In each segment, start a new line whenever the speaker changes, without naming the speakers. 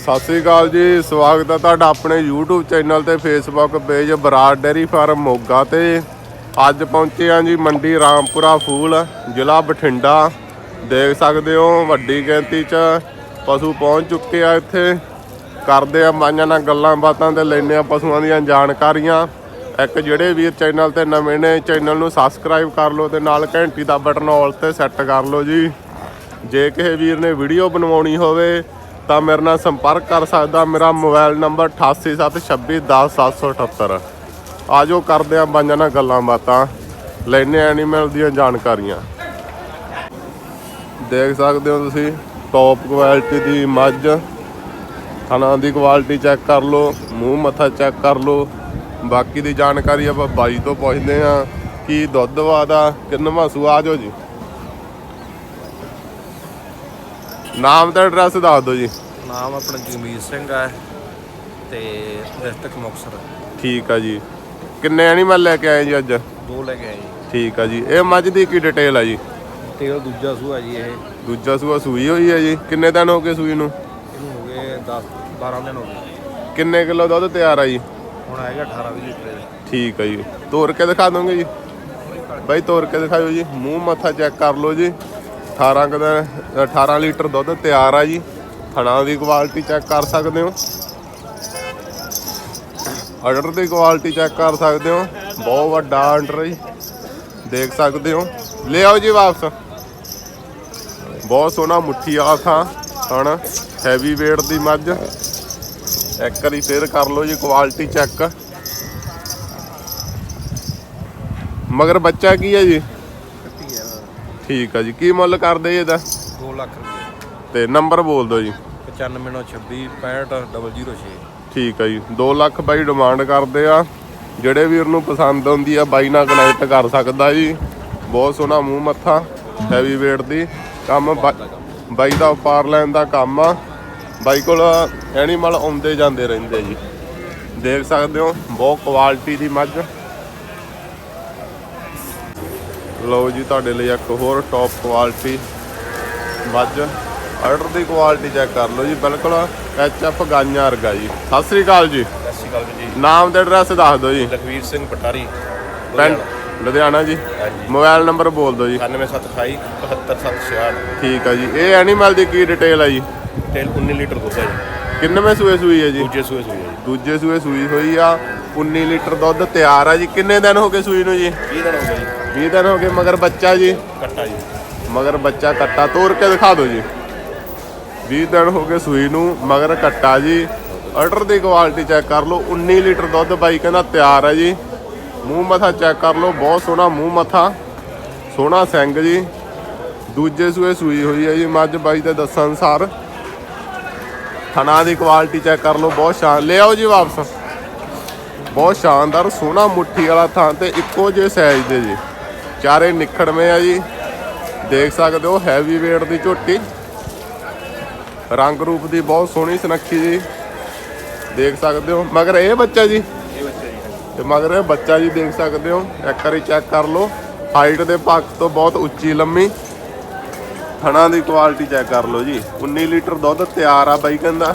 ਸਤਿ ਸ੍ਰੀ ਅਕਾਲ ਜੀ, ਸਵਾਗਤ ਹੈ ਤੁਹਾਡਾ ਆਪਣੇ YouTube ਚੈਨਲ ਤੇ Facebook page Brar dairy farm Moga ਤੇ। ਅੱਜ ਪਹੁੰਚੇ ਹਾਂ ਜੀ ਮੰਡੀ ਰਾਮਪੁਰਾ ਫੂਲ, ਜ਼ਿਲ੍ਹਾ ਬਠਿੰਡਾ। ਦੇਖ ਸਕਦੇ ਹੋ ਵੱਡੀ ਗਿਣਤੀ 'ਚ ਪਸ਼ੂ ਪਹੁੰਚ ਚੁੱਕੇ ਆ ਇੱਥੇ। ਕਰਦੇ ਆ ਮਾਈਆਂ ਨਾਲ ਗੱਲਾਂ ਬਾਤਾਂ ਤੇ ਲੈਂਦੇ ਆ ਪਸ਼ੂਆਂ ਦੀਆਂ ਜਾਣਕਾਰੀਆਂ। ਇੱਕ ਜਿਹੜੇ ਵੀਰ ਚੈਨਲ ਤੇ ਨਵੇਂ ਨੇ, ਚੈਨਲ ਨੂੰ ਸਬਸਕ੍ਰਾਈਬ ਕਰ ਲਓ ਤੇ ਨਾਲ ਘੰਟੀ ਦਾ ਬਟਨ ਆਲ ਤੇ ਸੈੱਟ ਕਰ ਲਓ ਜੀ। ਜੇ ਕਿਸੇ ਵੀਰ ਨੇ ਵੀਡੀਓ ਬਣਵਾਉਣੀ ਹੋਵੇ ਤਾਂ ਮੇਰੇ ਨਾਲ ਸੰਪਰਕ ਕਰ ਸਕਦਾ ਮੇਰਾ ਮੋਬਾਈਲ ਨੰਬਰ 8876210778 ਆਜੋ ਕਰਦੇ ਆ ਬਾਈਆਂ ਨਾਲ ਗੱਲਾਂ ਬਾਤਾਂ। ਲੈਨੇ ਐਨੀਮਲ ਦੀਆਂ ਜਾਣਕਾਰੀਆਂ। ਦੇਖ ਸਕਦੇ ਹੋ ਤੁਸੀਂ ਟੌਪ ਕੁਆਲਿਟੀ ਦੀ ਮੱਝ। ਥਣਾ ਦੀ ਕੁਆਲਿਟੀ ਚੈੱਕ ਕਰ ਲਓ, ਮੂੰਹ ਮੱਥਾ ਚੈੱਕ ਕਰ ਲਓ। ਬਾਕੀ ਦੀ ਜਾਣਕਾਰੀ ਆਪਾਂ ਬਾਈ ਤੋਂ ਪੁੱਛਦੇ ਆ ਕੀ ਦੁੱਧ ਵਾਦਾ ਕਿੰਨਵਾਂ ਸੂਆ ਆਜੋ ਜੀ। ਨਾਮ ਤੇ ਐਡਰੈਸ ਦੱਸ ਦਿਓ ਜੀ।
ਨਾਮ ਆਪਣਾ ਜਗਮੀਤ ਸਿੰਘ ਹੈ ਤੇ ਡਿਸਟ੍ਰਿਕਟ ਮੁਕਤਸਰ।
ਠੀਕ ਆ ਜੀ। ਕਿੰਨੇ ਐਨੀਮਲ ਲੈ ਕੇ ਆਏ ਜੀ ਅੱਜ?
ਦੋ ਲੈ ਕੇ ਆਏ ਜੀ।
ਠੀਕ ਆ ਜੀ। ਇਹ ਮੱਝ ਦੀ ਕੀ ਡਿਟੇਲ ਆ ਜੀ?
ਤੇਲ ਦੂਜਾ ਸੂਆ ਜੀ ਇਹ।
ਦੂਜਾ ਸੂਆ ਸੂਈ ਹੋਈ ਹੈ ਜੀ। ਕਿੰਨੇ ਦਿਨ ਹੋ ਗਏ ਸੂਈ ਨੂੰ?
ਇਹਨੂੰ ਹੋ ਗਏ 10 12 ਦਿਨ ਹੋ ਗਏ।
ਕਿੰਨੇ ਕਿਲੋ ਦੁੱਧ ਤਿਆਰ ਆ ਜੀ?
ਹੁਣ ਆਏਗਾ 18 20 ਲੀਟਰ ਇਹਦਾ।
ਠੀਕ ਆ ਜੀ। ਤੋੜ ਕੇ ਦਿਖਾ ਦੋਗੇ ਜੀ? ਬਾਈ ਤੋੜ ਕੇ ਦਿਖਾਇਓ ਜੀ। ਮੂੰਹ ਮੱਥਾ ਚੈੱਕ ਕਰ ਲਓ ਜੀ। 18 ਕੁ ਦਿਨ 18 ਲੀਟਰ ਦੁੱਧ ਤਿਆਰ ਆ ਜੀ। ਥਣਾ ਦੀ ਕੁਆਲਿਟੀ ਚੈੱਕ ਕਰ ਸਕਦੇ ਹੋ। ਆਰਡਰ ਦੀ ਕੁਆਲਿਟੀ ਚੈੱਕ ਕਰ ਸਕਦੇ ਹੋ। ਬਹੁਤ ਵੱਡਾ ਆਰਡਰ ਜੀ। ਦੇਖ ਸਕਦੇ ਹੋ। ਲੈ ਆਓ ਜੀ ਵਾਪਸ। ਬਹੁਤ ਸੋਹਣਾ ਮੁੱਠੀ ਆ ਥਾਂ ਹਣ। ਹੈਵੀ weight ਦੀ ਮੱਝ। ਇੱਕ ਵਾਰੀ ਫੇਰ ਕਰ ਲਓ ਜੀ ਕੁਆਲਿਟੀ ਚੈੱਕ ਮਗਰ ਬੱਚਾ ਕੀ ਹੈ ਜੀ? ਠੀਕ ਆ ਜੀ ਕੀ ਮੁੱਲ ਕਰਦੇ ਜੀ ਇਹਦਾ?
2 ਲੱਖ ਰੁਪਏ।
ਤੇ ਨੰਬਰ ਬੋਲ ਦਿਓ ਜੀ।
9526 65006
ਠੀਕ ਆ ਜੀ 2 ਲੱਖ ਬਾਈ ਡਿਮਾਂਡ ਕਰਦੇ ਆ। ਜਿਹੜੇ ਵੀਰ ਨੂੰ ਪਸੰਦ ਆਉਂਦੀ ਆ ਬਾਈ ਨਾਲ ਕਨੈਕਟ ਕਰ ਸਕਦਾ ਜੀ। ਬਹੁਤ ਸੋਹਣਾ ਮੂੰਹ ਮੱਥਾ ਹੈਵੀ weight ਦੀ। ਕੰਮ ਬਾਈ ਦਾ ਉਪਾਰ ਲੈਣ ਦਾ ਕੰਮ ਆ। ਬਾਈ ਕੋਲ ਐਨੀਮਲ ਆਉਂਦੇ ਜਾਂਦੇ ਰਹਿੰਦੇ ਜੀ। ਦੇਖ ਸਕਦੇ ਹੋ ਬਹੁਤ ਕੁਆਲਿਟੀ ਦੀ ਮੱਝ। ਲਓ ਜੀ ਤੁਹਾਡੇ ਲਈ ਇੱਕ ਹੋਰ ਟੌਪ ਕੁਆਲਿਟੀ ਮੱਝ। ਆਰਡਰ ਦੀ ਕੁਆਲਿਟੀ ਚੈੱਕ ਕਰ ਲਓ ਜੀ ਬਿਲਕੁਲ ਐਚਐਫ ਗਾਈਆਂ ਵਰਗਾ ਜੀ। ਸਤਿ ਸ੍ਰੀ ਅਕਾਲ ਜੀ।
ਸਤਿ ਸ਼੍ਰੀ ਅਕਾਲ ਜੀ।
ਨਾਮ ਤੇ ਐਡਰੈਸ ਦੱਸ ਦਿਓ ਜੀ।
ਲਖਵੀਰ ਸਿੰਘ ਪਟਾਰੀ
ਪਿੰਡ ਲੁਧਿਆਣਾ। ਜੀ। ਮੋਬਾਈਲ ਨੰਬਰ ਬੋਲ ਦਿਓ ਜੀ।
9728 75766
ਠੀਕ ਆ ਜੀ। ਇਹ ਐਨੀਮਲ ਦੀ ਕੀ ਡਿਟੇਲ ਆ ਜੀ?
ਤੇਲ 19 ਲੀਟਰ ਦੁੱਧ ਹੈ ਜੀ।
ਕਿੰਨਵੇਂ ਸੂਏ ਸੂਈ ਹੈ ਜੀ?
ਦੂਜੇ ਸੂਏ ਸੂਏ ਜੀ।
ਦੂਜੇ ਸੂਏ ਸੂਈ ਹੋਈ ਆ। 19 ਲੀਟਰ ਦੁੱਧ ਤਿਆਰ ਆ ਜੀ। ਕਿੰਨੇ ਦਿਨ ਹੋ ਗਏ ਸੂਈ ਨੂੰ ਜੀ?
20 ਦਿਨ ਹੋ ਗਏ ਜੀ।
20 ਦਿਨ ਹੋ ਗਏ ਮਗਰ ਬੱਚਾ ਜੀ।
ਕੱਟਾ ਜੀ।
ਮਗਰ ਬੱਚਾ ਕੱਟਾ ਤੋੜ ਕੇ ਦਿਖਾ ਦਿਓ ਜੀ। 20 ਦਿਨ ਹੋ ਗਏ ਸੂਈ ਨੂੰ ਮਗਰ ਕੱਟਾ ਜੀ। ਆਰਡਰ ਦੀ ਕੁਆਲਿਟੀ ਚੈੱਕ ਕਰ ਲਓ 19 ਲੀਟਰ ਦੁੱਧ ਬਾਈ ਕਹਿੰਦਾ ਤਿਆਰ ਹੈ ਜੀ। ਮੂੰਹ ਮੱਥਾ ਚੈੱਕ ਕਰ ਲਓ ਬਹੁਤ ਸੋਹਣਾ ਮੂੰਹ ਮੱਥਾ ਸੋਹਣਾ ਸਿੰਘ ਜੀ। ਦੂਜੇ ਸੂਏ ਸੂਈ ਹੋਈ ਹੈ ਜੀ ਮੱਝ ਬਾਈ ਦੇ ਦੱਸਣ ਅਨੁਸਾਰ। ਥਣਾ ਦੀ ਕੁਆਲਿਟੀ ਚੈੱਕ ਕਰ ਲਓ ਬਹੁਤ ਸ਼ਾਨ ਲੈ ਆਓ ਜੀ ਵਾਪਸ। ਬਹੁਤ ਸ਼ਾਨਦਾਰ ਸੋਹਣਾ ਮੁੱਠੀ ਵਾਲਾ ਥਾਂ ਤੇ ਇੱਕੋ ਜਿਹੇ ਸਾਈਜ਼ ਦੇ ਜੀ। ਚਾਰੇ ਨਿਖੜਵੇਂ ਆ ਜੀ। ਦੇਖ ਸਕਦੇ ਹੋ ਹੈਵੀ weight ਦੀ ਝੋਟੀ। ਰੰਗ ਰੂਪ ਦੀ ਬਹੁਤ ਸੋਹਣੀ ਸੁਨੱਖੀ ਜੀ। ਦੇਖ ਸਕਦੇ ਹੋ। ਮਗਰ ਇਹ ਬੱਚਾ ਜੀ।
ਇਹ ਬੱਚਾ ਜੀ
ਤੇ ਮਗਰ ਇਹ ਬੱਚਾ ਜੀ ਦੇਖ ਸਕਦੇ ਹੋ। ਇੱਕ ਵਾਰੀ ਚੈੱਕ ਕਰ ਲਓ। ਹਾਈਟ ਦੇ ਪੱਖ ਤੋਂ ਬਹੁਤ ਉੱਚੀ ਲੰਮੀ। ਥਣਾ ਦੀ ਕੁਆਲਿਟੀ ਚੈੱਕ ਕਰ ਲਓ ਜੀ। 19 ਲੀਟਰ ਦੁੱਧ ਤਿਆਰ ਆ ਬਾਈ ਕਹਿੰਦਾ।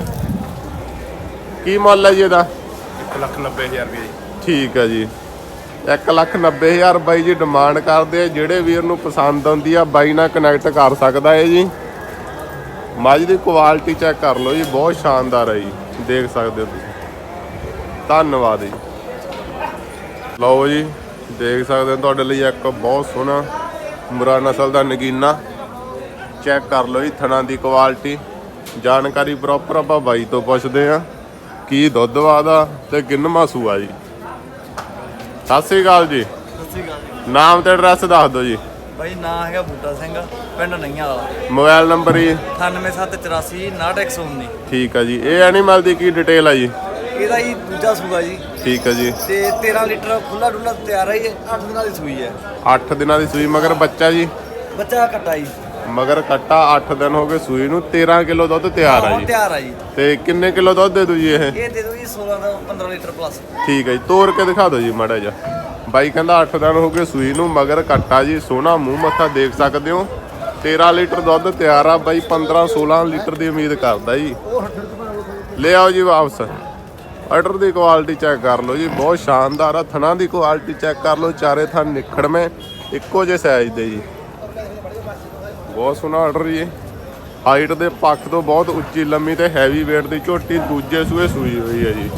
ਕੀ ਮੁੱਲ ਹੈ ਜੀ ਇਹਦਾ?
1 ਲੱਖ 90 ਹਜ਼ਾਰ ਰੁਪਏ ਜੀ।
ਠੀਕ ਹੈ ਜੀ। 190000 ਬਾਈ ਜੀ ਡਿਮਾਂਡ ਕਰਦੇ ਆ, ਜਿਹੜੇ ਵੀਰ ਨੂੰ ਪਸੰਦ ਆਉਂਦੀ ਆ, ਬਾਈ ਨਾਲ ਕਨੈਕਟ ਕਰ ਸਕਦਾ ਹੈ ਜੀ। ਮੱਝ ਦੀ ਕੁਆਲਿਟੀ ਚੈੱਕ ਕਰ ਲਓ ਜੀ, ਬਹੁਤ ਸ਼ਾਨਦਾਰ ਹੈ ਜੀ, ਦੇਖ ਸਕਦੇ ਹੋ ਤੁਸੀਂ। ਧੰਨਵਾਦ ਜੀ। ਲਓ ਜੀ, ਦੇਖ ਸਕਦੇ ਹੋ ਤੁਹਾਡੇ ਲਈ ਇੱਕ ਬਹੁਤ ਸੋਹਣਾ ਮੁਰਾ ਨਸਲ ਦਾ ਨਗੀਨਾ। ਚੈੱਕ ਕਰ ਲਓ ਜੀ, ਥਣਾ ਦੀ ਕੁਆਲਿਟੀ ਜਾਣਕਾਰੀ ਪ੍ਰੋਪਰ ਆਪਾਂ ਬਾਈ ਤੋਂ ਪੁੱਛਦੇ ਆ, ਕੀ ਦੁੱਧ ਵਾਦਾ ਤੇ ਕਿੰਨਵਾਂ ਸੂਆ ਜੀ। ਸਤਿ ਸ੍ਰੀ ਅਕਾਲ ਜੀ।
ਸਤਿ ਸ਼੍ਰੀ ਅਕਾਲ ਜੀ।
ਨਾਮ ਤੇ ਐਡਰੈਸ ਦੱਸ ਦਿਓ ਜੀ।
ਬਾਈ ਨਾਂ ਹੈਗਾ ਬੂਟਾ ਸਿੰਘ ਪਿੰਡ ਨਈਆਂ ਵਾਲਾ।
ਮੋਬਾਈਲ ਨੰਬਰ ਜੀ।
98784 6119
ਠੀਕ ਆ ਜੀ। ਇਹ ਐਨੀਮਲ ਦੀ ਕੀ ਡਿਟੇਲ ਆ ਜੀ?
ਇਹਦਾ ਹੀ ਦੂਜਾ ਸੂਆ ਜੀ।
ਠੀਕ ਆ ਜੀ।
ਤੇ 13 ਲੀਟਰ ਖੁੱਲਾ ਡੁੱਲਾ ਤਿਆਰ ਹੈ 8 ਦਿਨਾਂ ਦੀ ਸੂਈ ਹੈ।
8 ਦਿਨਾਂ ਦੀ ਸੂਈ ਮਗਰ ਬੱਚਾ ਜੀ?
ਬੱਚਾ ਕੱਟਾ ਜੀ।
ਮਗਰ ਕੱਟਾ 8 ਦਿਨ ਹੋ ਗਏ ਸੂਈ ਨੂੰ 13 ਕਿਲੋ ਦੁੱਧ ਤਿਆਰ ਆ ਜੀ।
ਤਿਆਰ ਆ ਜੀ।
ਤੇ ਕਿੰਨੇ ਕਿਲੋ ਦੁੱਧ ਦੇ ਦੂ ਜੀ ਇਹ?
ਇਹ ਦੇ ਦਿਓ ਜੀ 16 ਦਾ 15 ਲੀਟਰ ਪਲੱਸ
ਠੀਕ ਹੈ ਜੀ ਤੋੜ ਕੇ ਦਿਖਾ ਦਿਓ ਜੀ ਮਾੜਾ ਜਿਹਾ। ਬਾਈ ਕਹਿੰਦਾ 8 ਦਿਨ ਹੋ ਗਏ ਸੂਈ ਨੂੰ ਮਗਰ ਕੱਟਾ ਜੀ ਸੋਹਣਾ ਮੂੰਹ ਮੱਥਾ ਦੇਖ ਸਕਦੇ ਹੋ। 13 ਲੀਟਰ ਦੁੱਧ ਤਿਆਰ ਆ ਬਾਈ 15 16 ਲੀਟਰ ਦੀ ਉਮੀਦ ਕਰਦਾ ਜੀ। ਲੈ ਆਓ ਜੀ ਵਾਪਸ। ਆਰਡਰ ਦੀ ਕੁਆਲਿਟੀ ਚੈੱਕ ਕਰ ਲਓ ਜੀ ਬਹੁਤ ਸ਼ਾਨਦਾਰ ਆ। ਥਣਾ ਦੀ ਕੁਆਲਿਟੀ ਚੈੱਕ ਕਰ ਲਓ ਚਾਰੇ ਥਣ ਨਿਖੜਵੇਂ ਇੱਕੋ ਜਿਹੇ ਸਾਈਜ਼ ਦੇ ਜੀ। ਬਹੁਤ ਸੋਹਣਾ ਆਰਡਰ ਜੀ। ਹਾਈਟ ਦੇ ਪੱਖ ਤੋਂ ਬਹੁਤ ਉੱਚੀ ਲੰਮੀ ਤੇ ਹੈਵੀ weight ਦੀ ਝੋਟੀ ਦੂਜੇ ਸੂਏ ਸੂਈ ਹੋਈ ਹੈ ਜੀ।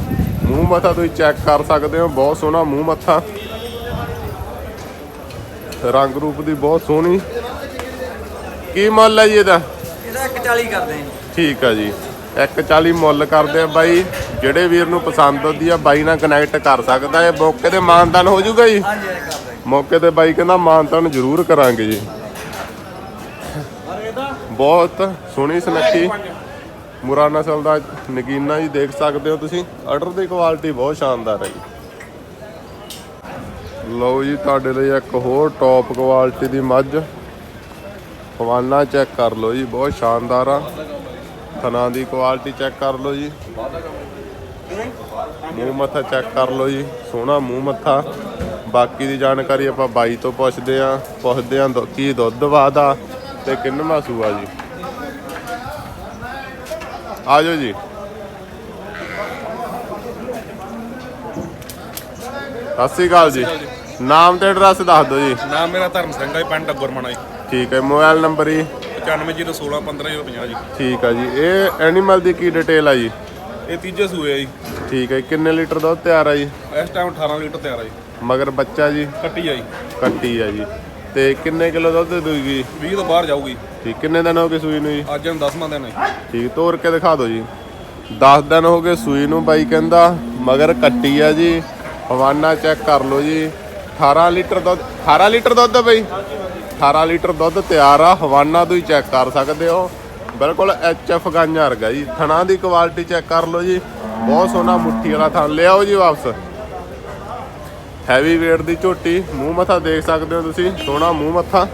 ਮੂੰਹ ਮੱਥਾ ਤੁਸੀਂ ਚੈੱਕ ਕਰ ਸਕਦੇ ਹੋ ਬਹੁਤ ਸੋਹਣਾ ਮੂੰਹ ਮੱਥਾ। ਰੰਗ ਰੂਪ ਦੀ ਬਹੁਤ ਸੋਹਣੀ। ਕੀ ਮੁੱਲ ਹੈ ਜੀ ਇਹਦਾ?
ਇਹਦਾ 140 ਕਰਦੇ ਆ
ਠੀਕ ਆ ਜੀ। 140 ਮੁੱਲ ਕਰਦੇ ਆ ਬਾਈ। ਜਿਹੜੇ ਵੀਰ ਨੂੰ ਪਸੰਦ ਆਉਂਦੀ ਆ ਬਾਈ ਨਾਲ ਕਨੈਕਟ ਕਰ ਸਕਦਾ। ਹੈ ਮੌਕੇ ਤੇ ਮਾਨਤਾਨ ਹੋ ਜਾਊਗਾ ਜੀ?
ਹਾਂਜੀ
ਮੌਕੇ ਤੇ ਬਾਈ ਕਹਿੰਦਾ ਮਾਨਤਾਨ ਜ਼ਰੂਰ ਕਰਾਂਗੇ ਜੀ। ਬਹੁਤ ਸੋਹਣੀ ਸੁਨੱਖੀ ਮੁਰਾ ਨਸਲ ਦਾ ਨਗੀਨਾ ਜੀ ਦੇਖ ਸਕਦੇ ਹੋ ਤੁਸੀਂ। ਆਰਡਰ ਦੀ ਕੁਆਲਿਟੀ ਬਹੁਤ ਸ਼ਾਨਦਾਰ ਹੈ ਜੀ। ਲਓ ਜੀ, ਤੁਹਾਡੇ ਲਈ ਇੱਕ ਹੋਰ ਟੌਪ ਕੁਆਲਿਟੀ ਦੀ ਮੱਝ। ਹਵਾਨਾ ਚੈੱਕ ਕਰ ਲਓ ਜੀ, ਬਹੁਤ ਸ਼ਾਨਦਾਰ ਆ। ਥਣਾ ਦੀ ਕੁਆਲਿਟੀ ਚੈੱਕ ਕਰ ਲਓ ਜੀ। ਮੂੰਹ ਮੱਥਾ ਚੈੱਕ ਕਰ ਲਓ ਜੀ, ਸੋਹਣਾ ਮੂੰਹ ਮੱਥਾ। ਬਾਕੀ ਦੀ ਜਾਣਕਾਰੀ ਆਪਾਂ ਬਾਈ ਤੋਂ ਪੁੱਛਦੇ ਆ ਪੁੱਛਦੇ ਆ ਦੁ- ਕੀ ਦੁੱਧ ਵਾਦਾ। ਤੇ ਕਿੰਨਵਾਂ ਸੂਆ ਜੀ? ਆ ਜਾਓ ਜੀ। ਸਤਿ ਸ਼੍ਰੀ ਅਕਾਲ ਜੀ। ਨਾਮ ਤੇ ਐਡਰੈਸ ਦੱਸ ਦਿਓ ਜੀ।
ਨਾਮ ਮੇਰਾ ਧਰਮ ਸਿੰਘ ਹੈ ਪਿੰਡ ਗੁਰਮਣਾ ਜੀ।
ਠੀਕ ਹੈ ਮੋਬਾਈਲ ਨੰਬਰ ਜੀ।
9516 15050 ਜੀ।
ਠੀਕ ਆ ਜੀ। ਇਹ ਐਨੀਮਲ ਦੀ ਕੀ ਡਿਟੇਲ ਆ ਜੀ?
ਇਹ ਤੀਜੇ ਸੂਏ ਆ ਜੀ।
ਠੀਕ ਹੈ ਕਿੰਨੇ ਲੀਟਰ ਦੁੱਧ ਤਿਆਰ ਆ ਜੀ?
ਇਸ ਟਾਈਮ 18 ਲੀਟਰ ਤਿਆਰ ਆ ਜੀ।
ਮਗਰ ਬੱਚਾ ਜੀ?
ਕੱਟੀ ਆ ਜੀ।
ਕੱਟੀ ਆ ਜੀ। ਤੇ ਕਿੰਨੇ ਕਿਲੋ ਦੁੱਧ ਦੂਗੀ
20 ਤੋਂ ਬਾਹਰ ਜਾਊਗੀ।
ਠੀਕ ਕਿੰਨੇ ਦਿਨ ਹੋ ਗਏ ਸੂਈ ਨੂੰ ਜੀ?
ਅੱਜ ਨੂੰ 10ਵਾਂ ਦਿਨ ਹੈ
ਠੀਕ ਤੋਰ ਕੇ ਦਿਖਾ ਦਿਓ ਜੀ। 10 ਦਿਨ ਹੋ ਗਏ ਸੂਈ ਨੂੰ ਬਾਈ ਕਹਿੰਦਾ ਮਗਰ ਕੱਟੀ ਆ ਜੀ। ਹਵਾਨਾ ਚੈੱਕ ਕਰ ਲਓ ਜੀ। 18 ਲੀਟਰ ਦੁੱਧ 18 ਲੀਟਰ ਦੁੱਧ ਆ ਬਾਈ? 18 ਲੀਟਰ ਦੁੱਧ ਤਿਆਰ ਆ ਹਵਾਨਾ ਤੋਂ ਹੀ ਚੈੱਕ ਕਰ ਸਕਦੇ ਹੋ। ਬਿਲਕੁਲ ਐਚ ਐਫ ਗਾਂਝਾ ਵਰਗਾ ਜੀ। ਥਣਾ ਦੀ ਕੁਆਲਿਟੀ ਚੈੱਕ ਕਰ ਲਓ ਜੀ। ਬਹੁਤ ਸੋਹਣਾ ਮੁੱਠੀ ਵਾਲਾ ਥਣ। ਲਿਆਓ ਜੀ ਵਾਪਸ। ਹੈਵੀ weight ਦੀ ਝੋਟੀ, ਮੂੰਹ ਮੱਥਾ ਦੇਖ ਸਕਦੇ ਹੋ ਤੁਸੀਂ, ਸੋਹਣਾ ਮੂੰਹ ਮੱਥਾ।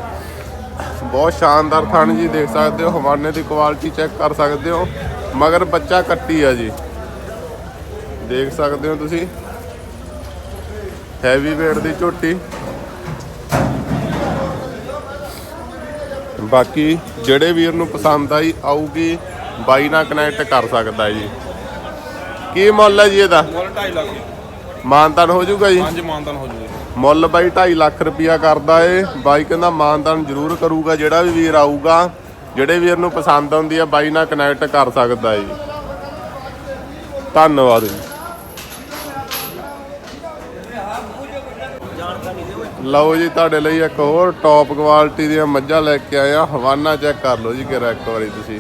ਬਹੁਤ ਸ਼ਾਨਦਾਰ ਥਣ ਜੀ ਦੇਖ ਸਕਦੇ ਹੋ, ਹਵਾਨੇ ਦੀ ਕੁਆਲਿਟੀ ਚੈੱਕ ਕਰ ਸਕਦੇ ਹੋ। ਮਗਰ ਬੱਚਾ ਕੱਟੀ ਆ ਜੀ। ਦੇਖ ਸਕਦੇ ਹੋ ਤੁਸੀਂ। ਹੈਵੀ weight ਦੀ ਝੋਟੀ। ਬਾਕੀ ਜਿਹੜੇ ਵੀਰ ਨੂੰ ਪਸੰਦ ਆਈ, ਆਊਗੀ, ਬਾਈ ਨਾਲ ਕਨੈਕਟ ਕਰ ਸਕਦਾ ਜੀ। ਕੀ ਮੁੱਲ ਹੈ ਜੀ ਇਹਦਾ?
ਮੁੱਲ 2.5 ਲੱਖ।
ਮਾਨਤਾਨ ਹੋ ਜਾਊਗਾ ਜੀ?
ਪੰਜ ਮਾਨਦਾਨ ਹੋ ਜੂਗੇ
ਮੁੱਲ ਬਾਈ 2.5 ਲੱਖ ਰੁਪਿਆ ਕਰਦਾ ਏ। ਬਾਈ ਕਹਿੰਦਾ ਮਾਨਦਾਨ ਜ਼ਰੂਰ ਕਰੂਗਾ ਜਿਹੜਾ ਵੀ ਵੀਰ ਆਊਗਾ ਜਿਹੜੇ ਵੀਰ ਨੂੰ ਪਸੰਦ ਆਉਂਦੀ ਆ ਬਾਈ ਨਾਲ ਕਨੈਕਟ ਕਰ ਸਕਦਾ ਏ। ਧੰਨਵਾਦ ਜੀ। ਲਓ ਜੀ ਤੁਹਾਡੇ ਲਈ ਇੱਕ ਹੋਰ ਟੌਪ ਕੁਆਲਿਟੀ ਦੀਆਂ ਮੱਝਾਂ ਲੈ ਕੇ ਆਏ ਆ। ਹਵਾਨਾ ਚੈੱਕ ਕਰ ਲਓ ਜੀ ਕਿਰਾ ਇੱਕ ਵਾਰੀ ਤੁਸੀਂ।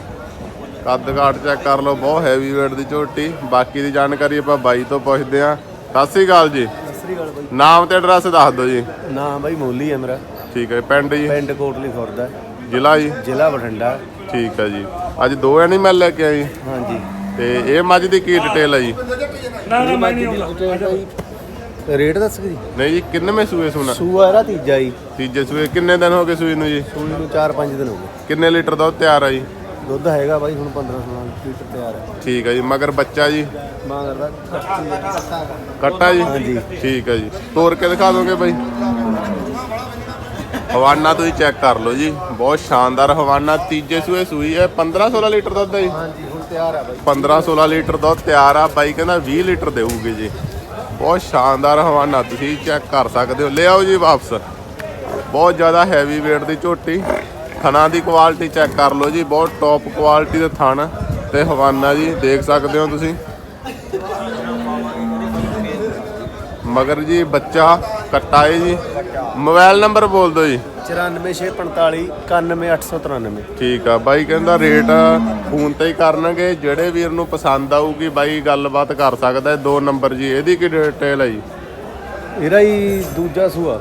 ਕੱਦ ਕਾਠ ਚੈੱਕ ਕਰ ਲਓ ਬਹੁਤ ਹੈਵੀ weight ਦੀ ਝੋਟੀ। ਬਾਕੀ ਦੀ ਜਾਣਕਾਰੀ ਆਪਾਂ ਬਾਈ ਤੋਂ ਪੁੱਛਦੇ ਆ। ਸਤਿ ਸ੍ਰੀ ਅਕਾਲ ਜੀ।
ਸਸਰੀ ਗੱਲ ਬਾਈ।
ਨਾਮ ਤੇ ਐਡਰੈਸ ਦੱਸ ਦਿਓ ਜੀ।
ਨਾਮ ਬਾਈ ਮੋਲੀ ਹੈ ਮੇਰਾ।
ਠੀਕ ਹੈ ਪਿੰਡ ਜੀ?
ਪਿੰਡ ਕੋਟਲੀ ਖੁਰਦਾ।
ਜ਼ਿਲ੍ਹਾ ਜੀ?
ਜ਼ਿਲ੍ਹਾ ਬਠਿੰਡਾ।
ਠੀਕ ਹੈ ਜੀ। ਅੱਜ ਦੋ ਐਨੀਮਲ ਲੈ ਕੇ ਆਏ ਜੀ।
ਹਾਂਜੀ।
ਤੇ ਇਹ ਮੱਝ ਦੀ ਕੀ ਡਿਟੇਲ ਹੈ ਜੀ?
ਰੇਟ ਦੱਸ ਜੀ।
ਨਹੀਂ ਜੀ ਕਿੰਨਵੇਂ ਸੂਏ ਸੁਣਾ?
ਸੂਆ ਇਹਦਾ ਤੀਜਾ ਜੀ।
ਤੀਜੇ ਸੂਏ ਕਿੰਨੇ ਦਿਨ ਹੋ ਗਏ ਸੂਈ ਨੂੰ ਜੀ?
ਸੂਈ ਨੂੰ 4-5 ਦਿਨ ਹੋ ਗਏ।
ਕਿੰਨੇ ਲੀਟਰ ਦੁੱਧ ਤਿਆਰ ਆ ਜੀ?
ਦੁੱਧ ਹੈਗਾ ਬਾਈ ਹੁਣ 15-16 ਲੀਟਰ ਤਿਆਰ ਹੈ।
ਠੀਕ ਹੈ ਜੀ ਮਗਰ ਬੱਚਾ ਜੀ?
ਮਾਂ ਕਰਦਾ ਕੱਟੀ
ਕੱਟਾ ਜੀ?
ਹਾਂਜੀ।
ਠੀਕ ਹੈ ਜੀ। ਤੋੜ ਕੇ ਦਿਖਾ ਦੋਗੇ ਬਾਈ? ਹਵਾਨਾ ਤੁਸੀਂ ਚੈੱਕ ਕਰ ਲਓ ਜੀ। ਬਹੁਤ ਸ਼ਾਨਦਾਰ ਹਵਾਨਾ ਤੀਜੇ ਸੂਏ ਸੂਈ ਹੈ 15 16 ਲੀਟਰ ਦੁੱਧ ਹੈ ਜੀ।
ਹਾਂਜੀ ਹੁਣ ਤਿਆਰ ਹੈ ਬਾਈ।
15 16 ਲੀਟਰ ਦੁੱਧ ਤਿਆਰ ਆ ਬਾਈ ਕਹਿੰਦਾ 20 ਲੀਟਰ ਦੇਊਗੇ ਜੀ। ਬਹੁਤ ਸ਼ਾਨਦਾਰ ਹਵਾਨਾ ਤੁਸੀਂ ਚੈੱਕ ਕਰ ਸਕਦੇ ਹੋ। ਲੈ ਆਓ ਜੀ ਵਾਪਸ। ਬਹੁਤ ਜ਼ਿਆਦਾ ਹੈਵੀ weight ਦੀ ਝੋਟੀ। ਥਣਾ ਦੀ ਕੁਆਲਿਟੀ ਚੈੱਕ ਕਰ ਲਓ ਜੀ ਬਹੁਤ ਟੌਪ ਕੁਆਲਿਟੀ ਦੇ ਥਣ ਤੇ ਹਵਾਨਾ ਜੀ ਦੇਖ ਸਕਦੇ ਹੋ ਤੁਸੀਂ। ਮਗਰ ਜੀ ਬੱਚਾ ਕੱਟਾ ਏ ਜੀ। ਮੋਬਾਈਲ ਨੰਬਰ ਬੋਲ ਦਿਓ ਜੀ।
94645 91893
ਠੀਕ ਆ ਬਾਈ ਕਹਿੰਦਾ ਰੇਟ ਫੋਨ ਤੇ ਹੀ ਕਰਨਗੇ ਜਿਹੜੇ ਵੀਰ ਨੂੰ ਪਸੰਦ ਆਊਗੀ ਬਾਈ ਗੱਲਬਾਤ ਕਰ ਸਕਦਾ। ਦੋ ਨੰਬਰ ਜੀ ਇਹਦੀ ਕੀ ਡਿਟੇਲ ਹੈ ਜੀ?
ਇਹਦਾ ਹੀ ਦੂਜਾ ਸੂਆ।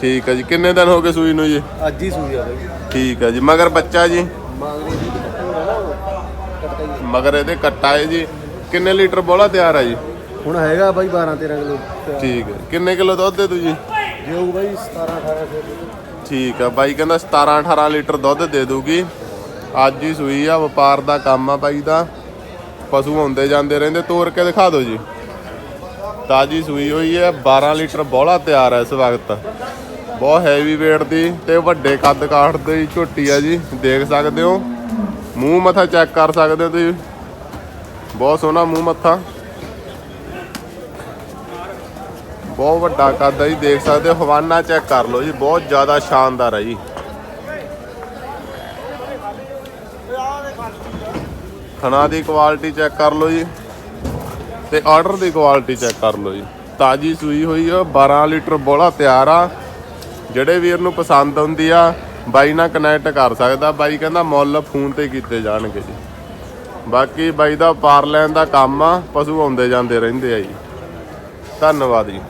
ਠੀਕ ਹੈ ਜੀ ਕਿੰਨੇ ਦਿਨ ਹੋ ਗਏ ਸੂਈ ਨੂੰ ਜੀ?
ਅੱਜ ਹੀ ਸੂਈ ਆ ਬਾਈ।
ਠੀਕ ਹੈ ਜੀ। ਮਗਰ ਬੱਚਾ ਜੀ? ਮਗਰ ਇਹਦੇ ਕੱਟਾ ਹੈ ਜੀ। ਕਿੰਨੇ ਲੀਟਰ ਬੋਲਾ ਤਿਆਰ ਹੈ ਜੀ?
ਹੁਣ ਹੈਗਾ ਬਾਈ 12 13 ਕਿਲੋ।
ਠੀਕ ਹੈ ਕਿੰਨੇ ਕਿਲੋ ਦੁੱਧ ਦੇ ਤੂੰ ਜੀ?
ਜੇ ਉਹ ਬਾਈ 17 18 ਕਿਲੋ।
ਠੀਕ ਆ। ਬਾਈ ਕਹਿੰਦਾ 17 18 ਲੀਟਰ ਦੁੱਧ ਦੇ ਦੂਗੀ। ਅੱਜ ਹੀ ਸੂਈ ਆ ਵਪਾਰ ਦਾ ਕੰਮ ਆ ਬਾਈ ਦਾ। ਪਸ਼ੂ ਆਉਂਦੇ ਜਾਂਦੇ ਰਹਿੰਦੇ। ਤੋਰ ਕੇ ਦਿਖਾ ਦਿਓ ਜੀ। ਤਾਜੀ ਸੂਈ ਹੋਈ ਹੈ। 12 ਲੀਟਰ ਬੋਲਾ ਤਿਆਰ ਹੈ ਇਸ ਵਕਤ। ਬਹੁਤ ਹੈਵੀ weight ਦੀ ਤੇ ਵੱਡੇ ਕੱਦ ਕਾਠ ਦੀ ਝੋਟੀ ਆ ਜੀ, ਦੇਖ ਸਕਦੇ ਹੋ। ਮੂੰਹ ਮੱਥਾ ਚੈੱਕ ਕਰ ਸਕਦੇ ਹੋ ਤੁਸੀਂ। ਬਹੁਤ ਸੋਹਣਾ ਮੂੰਹ ਮੱਥਾ। ਬਹੁਤ ਵੱਡਾ ਕੱਦ ਹੈ ਜੀ, ਦੇਖ ਸਕਦੇ ਹੋ, ਹਵਾਨਾ ਚੈੱਕ ਕਰ ਲਓ ਜੀ, ਬਹੁਤ ਜ਼ਿਆਦਾ ਸ਼ਾਨਦਾਰ ਹੈ ਜੀ। ਖਣਾ ਦੀ ਕੁਆਲਿਟੀ ਚੈੱਕ ਕਰ ਲਓ ਜੀ ਤੇ ਆਰਡਰ ਦੀ ਕੁਆਲਿਟੀ ਚੈੱਕ ਕਰ ਲਓ ਜੀ। ਤਾਜੀ ਸੂਈ ਹੋਈ ਆ 12 ਲੀਟਰ ਬੋਲਾ ਤਿਆਰ ਆ। ਜਿਹੜੇ ਵੀਰ ਨੂੰ ਪਸੰਦ ਆਉਂਦੀ ਆ, ਬਾਈ ਨਾਲ ਕਨੈਕਟ ਕਰ ਸਕਦਾ। ਬਾਈ ਕਹਿੰਦਾ ਮੁੱਲ ਫੋਨ ਤੇ ਕੀਤੇ ਜਾਣਗੇ ਜੀ। ਬਾਕੀ ਬਾਈ ਦਾ ਪਾਰ ਲੈਣ ਦਾ ਕੰਮ ਆ, ਪਸ਼ੂ ਆਉਂਦੇ ਜਾਂਦੇ ਰਹਿੰਦੇ ਆ ਜੀ। ਧੰਨਵਾਦ ਜੀ।